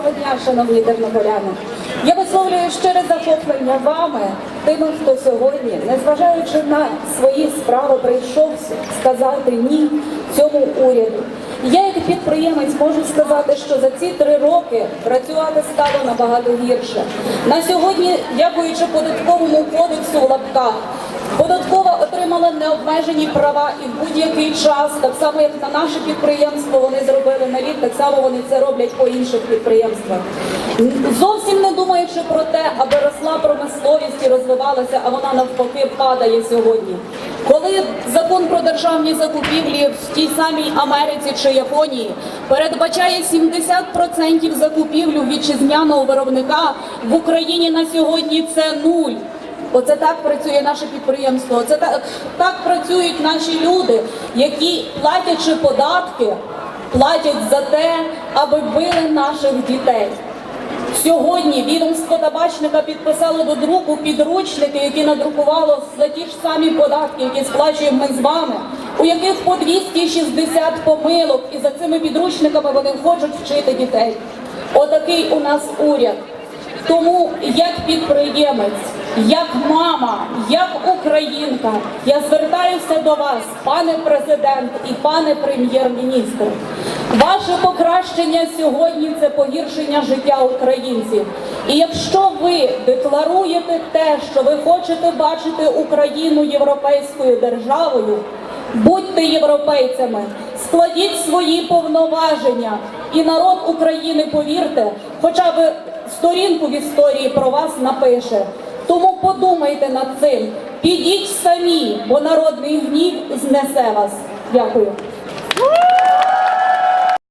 Доброго дня, шановні тернополяни. Я висловлюю щире захоплення вами, тими, хто сьогодні, незважаючи на свої справи, прийшов сказати ні цьому уряду. Я, як підприємець, можу сказати, що за ці три роки працювати стало набагато гірше. На сьогодні, дякуючи податковому кодексу в лапках, Податкова отримала необмежені права і в будь-який час, так само як на наше підприємство вони зробили на рік, так само вони це роблять по інших підприємствах. Зовсім не думаючи про те, аби росла промисловість і розвивалася, а вона навпаки падає сьогодні. Коли закон про державні закупівлі в тій самій Америці чи Японії передбачає 70% закупівлю вітчизняного виробника в Україні на сьогодні це нуль. Оце так працює наше підприємство. Оце так, так працюють наші люди, які платячи податки, платять за те, аби били наших дітей. Сьогодні відомство табачника підписало до друку підручники, які надрукувало за ті ж самі податки, які сплачуємо ми з вами, у яких по 260 помилок, і за цими підручниками вони хочуть вчити дітей. Отакий у нас уряд. Тому як підприємець, як мама, як українка, я звертаюся до вас, пане президент і пане прем'єр-міністр. Ваше покращення сьогодні це погіршення життя українців. І якщо ви декларуєте те, що ви хочете бачити Україну європейською державою, будьте європейцями, складіть свої повноваження, і народ України, повірте, хоча б сторінку в історії про вас напише. Тому подумайте над цим, підіть самі, бо народний гнів знесе вас. Дякую.